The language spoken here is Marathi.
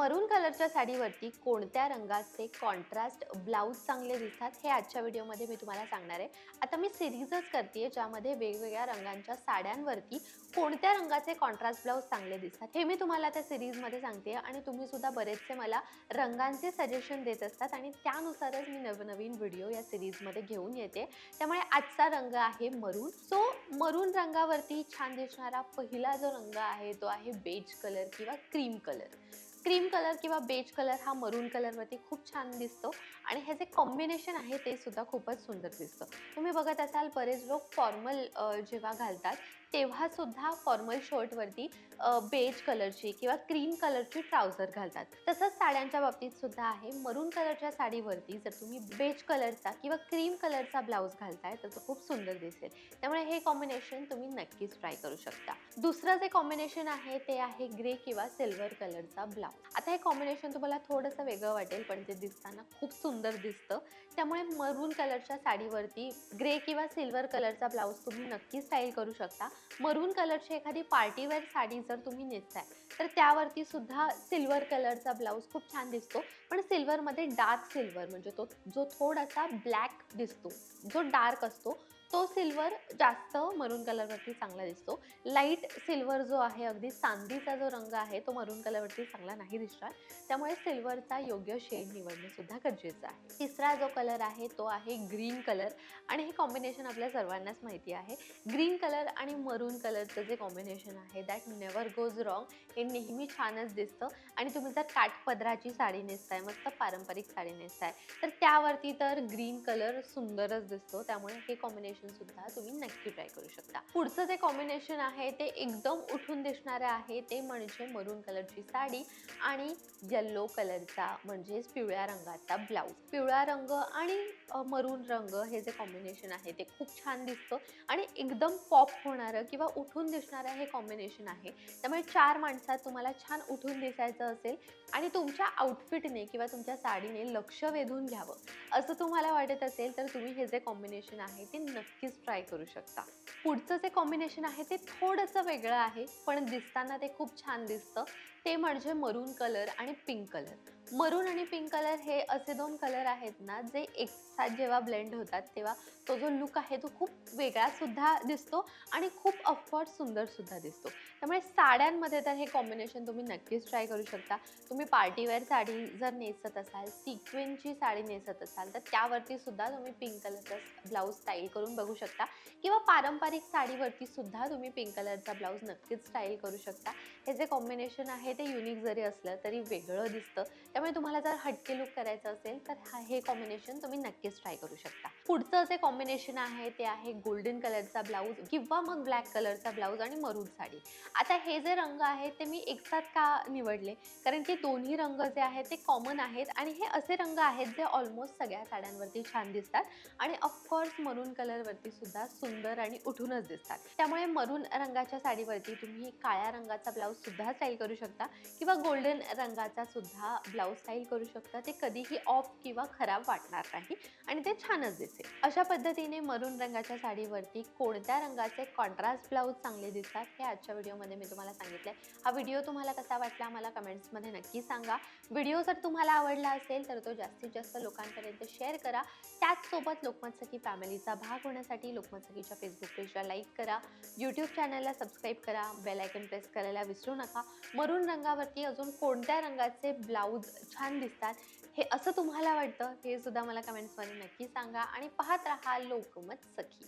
मरून कलरच्या साडीवरती कोणत्या रंगाचे कॉन्ट्रास्ट ब्लाऊज चांगले दिसतात हे आजच्या व्हिडिओमध्ये मी तुम्हाला सांगणार आहे. आता मी सिरीजच करते ज्यामध्ये वेगवेगळ्या रंगांच्या साड्यांवरती कोणत्या रंगाचे कॉन्ट्रास्ट ब्लाऊज चांगले दिसतात हे मी तुम्हाला त्या सिरीजमध्ये सांगते आणि तुम्ही सुद्धा बरेचसे मला रंगांचे सजेशन देत असतात आणि त्यानुसारच मी नवनवीन व्हिडिओ या सिरीजमध्ये घेऊन येते. त्यामुळे आजचा रंग आहे मरून. सो मरून रंगावरती छान दिसणारा पहिला जो रंग आहे तो आहे बेज कलर किंवा क्रीम कलर क्रीम कलर किंवा बेज कलर हा मरून कलरवरती खूप छान दिसतो. आणि हे जे कॉम्बिनेशन आहे ते सुद्धा खूपच सुंदर दिसतं. तुम्ही बघत असाल बरेच लोक फॉर्मल जेव्हा घालतात तेव्हा सुद्धा फॉर्मल शर्टवरती बेज कलरची किंवा क्रीम कलरची ट्राउझर घालतात. तसंच साड्यांच्या बाबतीत सुद्धा आहे. मरून कलरच्या साडीवरती जर तुम्ही बेज कलरचा किंवा क्रीम कलरचा ब्लाऊज घालताय तर तो खूप सुंदर दिसेल. त्यामुळे हे कॉम्बिनेशन तुम्ही नक्कीच ट्राय करू शकता. दुसरं जे कॉम्बिनेशन आहे ते आहे ग्रे किंवा सिल्वर कलरचा ब्लाऊज आता हे कॉम्बिनेशन तुम्हाला थोडंसं वेगळं वाटेल पण ते दिसताना खूप सुंदर दिसतं. त्यामुळे मरून कलरच्या साडीवरती ग्रे किंवा सिल्वर कलरचा ब्लाऊज तुम्ही नक्की स्टाईल करू शकता. मरून कलरची एखादी पार्टीवेअर साडी जर तुम्ही नेसताय तर त्यावरती सुद्धा सिल्वर कलरचा ब्लाऊज खूप छान दिसतो. पण सिल्वरमध्ये डार्क सिल्वर म्हणजे तो जो थोडासा ब्लॅक दिसतो जो डार्क असतो तो सिल्वर जास्त मरून कलरवरती चांगला दिसतो. लाइट सिल्वर जो आहे अगदी चांदीचा जो रंग आहे तो मरून कलरवरती चांगला नाही दिसणार. त्यामुळे सिल्वरचा योग्य शेड निवडणंसुद्धा गरजेचं आहे. तिसरा जो कलर आहे तो आहे ग्रीन कलर. आणि हे कॉम्बिनेशन आपल्या सर्वांनाच माहिती आहे. ग्रीन कलर आणि मरून कलरचं जे कॉम्बिनेशन आहे दॅट नेवर गोज रॉंग हे नेहमी छानच दिसतं. आणि तुम्ही जर काठपदराची साडी नेसताय मस्त पारंपरिक साडी नेसताय तर त्यावरती तर ग्रीन कलर सुंदरच दिसतो. त्यामुळे हे कॉम्बिनेशन सुद्धा तुम्ही नक्की ट्राय करू शकता. पुढचं जे कॉम्बिनेशन आहे ते एकदम उठून दिसणारं आहे. ते म्हणजे मरून कलरची साडी आणि येल्लो कलरचा म्हणजेच पिवळ्या रंगाचा ब्लाऊज पिवळा रंग आणि मरून रंग हे जे कॉम्बिनेशन आहे ते खूप छान दिसतं आणि एकदम पॉप होणारं किंवा उठून दिसणारं हे कॉम्बिनेशन आहे. त्यामुळे चार माणसात तुम्हाला छान उठून दिसायचं असेल आणि तुमच्या आउटफिटने किंवा तुमच्या साडीने लक्ष वेधून घ्यावं. असं तुम्हाला वाटत असेल तर तुम्ही हे जे कॉम्बिनेशन आहे ते नक्की नक्कीच ट्राय करू शकता. पुढचं जे कॉम्बिनेशन आहे ते थोडंसं वेगळं आहे पण दिसताना ते खूप छान दिसतं. ते म्हणजे मरून कलर आणि पिंक कलर मरून आणि पिंक कलर हे असे दोन कलर आहेत ना जे एकसाथ जेव्हा ब्लेंड होतात तेव्हा तो जो लुक आहे तो खूप वेगळासुद्धा दिसतो आणि खूप ऑफकोर्स सुंदरसुद्धा दिसतो. त्यामुळे साड्यांमध्ये तर हे कॉम्बिनेशन तुम्ही नक्कीच ट्राय करू शकता. तुम्ही पार्टीवेअर साडी जर नेसत असाल सिक्वेनची साडी नेसत असाल तर त्यावरती सुद्धा तुम्ही पिंक कलरचा ब्लाऊज स्टाईल करून बघू शकता. किंवा पारंपरिक साडीवरती सुद्धा तुम्ही पिंक कलरचा ब्लाऊज नक्कीच स्टाईल करू शकता. हे जे कॉम्बिनेशन आहे ते युनिक जरी असलं तरी वेगळं दिसतं. त्यामुळे तुम्हाला जर हटके लुक करायचं असेल तर हा हे कॉम्बिनेशन तुम्ही नक्कीच ट्राय करू शकता. पुढचं जे कॉम्बिनेशन आहे ते आहे गोल्डन कलरचा ब्लाऊज किंवा मग ब्लॅक कलरचा ब्लाऊज आणि मरून साडी. आता हे जे रंग आहेत ते मी एकसाथ का निवडले? कारण की दोन्ही रंग जे आहेत ते कॉमन आहेत आणि हे असे रंग आहेत जे ऑलमोस्ट सगळ्या साड्यांवरती छान दिसतात आणि ऑफकोर्स मरून कलरवरती सुद्धा सुंदर आणि उठूनच दिसतात. त्यामुळे मरून रंगाच्या साडीवरती तुम्ही काळ्या रंगाचा ब्लाऊज सुद्धा स्टाईल करू शकता. किंवा गोल्डन रंगाचा सुद्धा ब्लाऊज स्टाईल करू शकता. ते कधीही ऑफ किंवा खराब वाटणार नाही आणि ते छानच दिसेल. अशा पद्धतीने मरून रंगाच्या साडीवरती कोणत्या रंगाचे कॉन्ट्रास्ट ब्लाऊज चांगले दिसतात हे आजच्या व्हिडिओमध्ये मी तुम्हाला सांगितलंय. हा व्हिडिओ तुम्हाला कसा वाटला मला कमेंट्समध्ये नक्की सांगा. व्हिडिओ जर तुम्हाला आवडला असेल तर तो जास्तीत जास्त लोकांपर्यंत शेअर करा. त्याचसोबत लोकमत सखी फॅमिलीचा भाग होण्यासाठी लोकमत सखीच्या फेसबुक पेजला लाईक करा. यूट्यूब चॅनलला सबस्क्राईब करा. बेलायकन प्रेस करायला विसरू नका. मरून रंगावरती अजून कोणत्या रंगाचे ब्लाऊज छान दिसतात हे असं तुम्हाला वाटतं हे सुद्धा मला कमेंट्समध्ये नक्की सांगा. आणि पाहत राहा लोकमत सखी